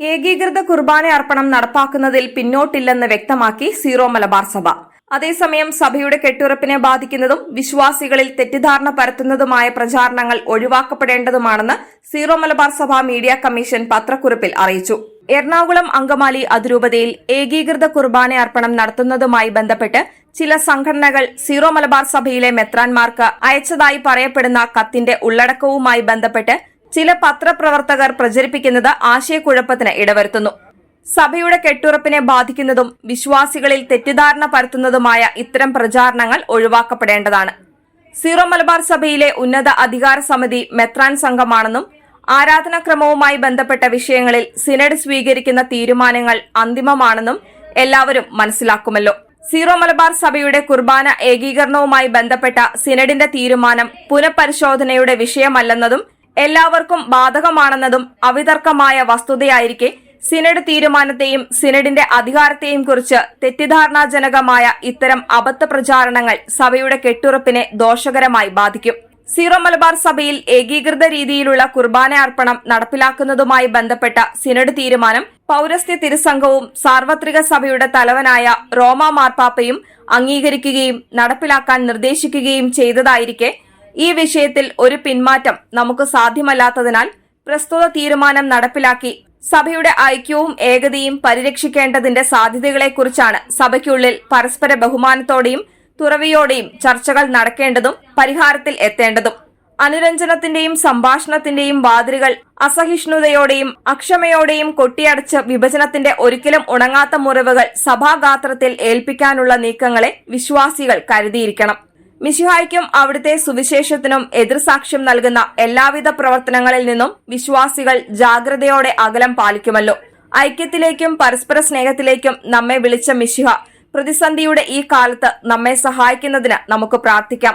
ഏകീകൃത കുർബാന അർപ്പണം നടപ്പാക്കുന്നതിൽ പിന്നോട്ടില്ലെന്ന് വ്യക്തമാക്കി സീറോ മലബാർ സഭ. അതേസമയം സഭയുടെ കെട്ടുറപ്പിനെ ബാധിക്കുന്നതും വിശ്വാസികളിൽ തെറ്റിദ്ധാരണ പരത്തുന്നതുമായ പ്രചാരണങ്ങൾ ഒഴിവാക്കപ്പെടേണ്ടതുമാണെന്ന് സീറോ മലബാർ സഭ മീഡിയ കമ്മീഷൻ പത്രക്കുറിപ്പിൽ അറിയിച്ചു. എറണാകുളം അങ്കമാലി അതിരൂപതയിൽ ഏകീകൃത കുർബാന അർപ്പണം നടത്തുന്നതുമായി ബന്ധപ്പെട്ട് ചില സംഘടനകൾ സീറോ മലബാർ സഭയിലെ മെത്രാൻമാർക്ക് അയച്ചതായി പറയപ്പെടുന്ന കത്തിന്റെ ഉള്ളടക്കവുമായി ബന്ധപ്പെട്ട് ചില പത്രപ്രവർത്തകർ പ്രചരിപ്പിക്കുന്നത് ആശയക്കുഴപ്പത്തിന് ഇടവരുത്തുന്നു. സഭയുടെ കെട്ടുറപ്പിനെ ബാധിക്കുന്നതും വിശ്വാസികളിൽ തെറ്റിദ്ധാരണ പരത്തുന്നതുമായ ഇത്തരം പ്രചാരണങ്ങൾ ഒഴിവാക്കപ്പെടേണ്ടതാണ്. സീറോ മലബാർ സഭയിലെ ഉന്നത അധികാര സമിതി മെത്രാൻ സംഘമാണെന്നും ആരാധനാക്രമവുമായി ബന്ധപ്പെട്ട വിഷയങ്ങളിൽ സിനഡ് സ്വീകരിക്കുന്ന തീരുമാനങ്ങൾ അന്തിമമാണെന്നും എല്ലാവരും മനസ്സിലാക്കുമല്ലോ. സീറോ മലബാർ സഭയുടെ കുർബാന ഏകീകരണവുമായി ബന്ധപ്പെട്ട സിനഡിന്റെ തീരുമാനം പുനഃപരിശോധനയുടെ വിഷയമല്ലെന്നതും എല്ലാവർക്കും ബാധകമാണെന്നതും അവിതർക്കമായ വസ്തുതയായിരിക്കെ സിനഡ് തീരുമാനത്തെയും സിനഡിന്റെ അധികാരത്തെയും കുറിച്ച് തെറ്റിദ്ധാരണാജനകമായ ഇത്തരം അബദ്ധ പ്രചാരണങ്ങൾ സഭയുടെ കെട്ടുറപ്പിനെ ദോഷകരമായി ബാധിക്കും. സീറോ മലബാർ സഭയിൽ ഏകീകൃത രീതിയിലുള്ള കുർബാന അർപ്പണം നടപ്പിലാക്കുന്നതുമായി ബന്ധപ്പെട്ട സിനഡ് തീരുമാനം പൌരസ്ത്യ തിരുസംഘവും സാർവത്രിക സഭയുടെ തലവനായ റോമ മാർപ്പാപ്പയും അംഗീകരിക്കുകയും നടപ്പിലാക്കാൻ നിർദ്ദേശിക്കുകയും ചെയ്തതായിരിക്കെ ഈ വിഷയത്തിൽ ഒരു പിന്മാറ്റം നമുക്ക് സാധ്യമല്ലാത്തതിനാൽ പ്രസ്തുത തീരുമാനം നടപ്പിലാക്കി സഭയുടെ ഐക്യവും ഏകതയും പരിരക്ഷിക്കേണ്ടതിന്റെ സാധ്യതകളെക്കുറിച്ചാണ് സഭയ്ക്കുള്ളിൽ പരസ്പര ബഹുമാനത്തോടെയും തുറവിയോടെയും ചർച്ചകൾ നടക്കേണ്ടതും പരിഹാരത്തിൽ എത്തേണ്ടതും. അനുരഞ്ജനത്തിന്റെയും സംഭാഷണത്തിന്റെയും വാതിലുകൾ അസഹിഷ്ണുതയോടെയും അക്ഷമയോടെയും കൊട്ടിയടച്ച് വിഭജനത്തിന്റെ ഒരിക്കലും ഉണങ്ങാത്ത മുറിവുകൾ സഭാഗാത്രത്തിൽ ഏൽപ്പിക്കാനുള്ള നീക്കങ്ങളെ വിശ്വാസികൾ കരുതിയിരിക്കണം. മിശിഹായ്ക്കും അവിടുത്തെ സുവിശേഷത്തിനും എതിർസാക്ഷ്യം നൽകുന്ന എല്ലാവിധ പ്രവർത്തനങ്ങളിൽ നിന്നും വിശ്വാസികൾ ജാഗ്രതയോടെ അകലം പാലിക്കുമല്ലോ. ഐക്യത്തിലേക്കും പരസ്പര സ്നേഹത്തിലേക്കും നമ്മെ വിളിച്ച മിശിഹ പ്രതിസന്ധിയുടെ ഈ കാലത്ത് നമ്മെ സഹായിക്കുന്നതിന് നമുക്ക് പ്രാർത്ഥിക്കാം.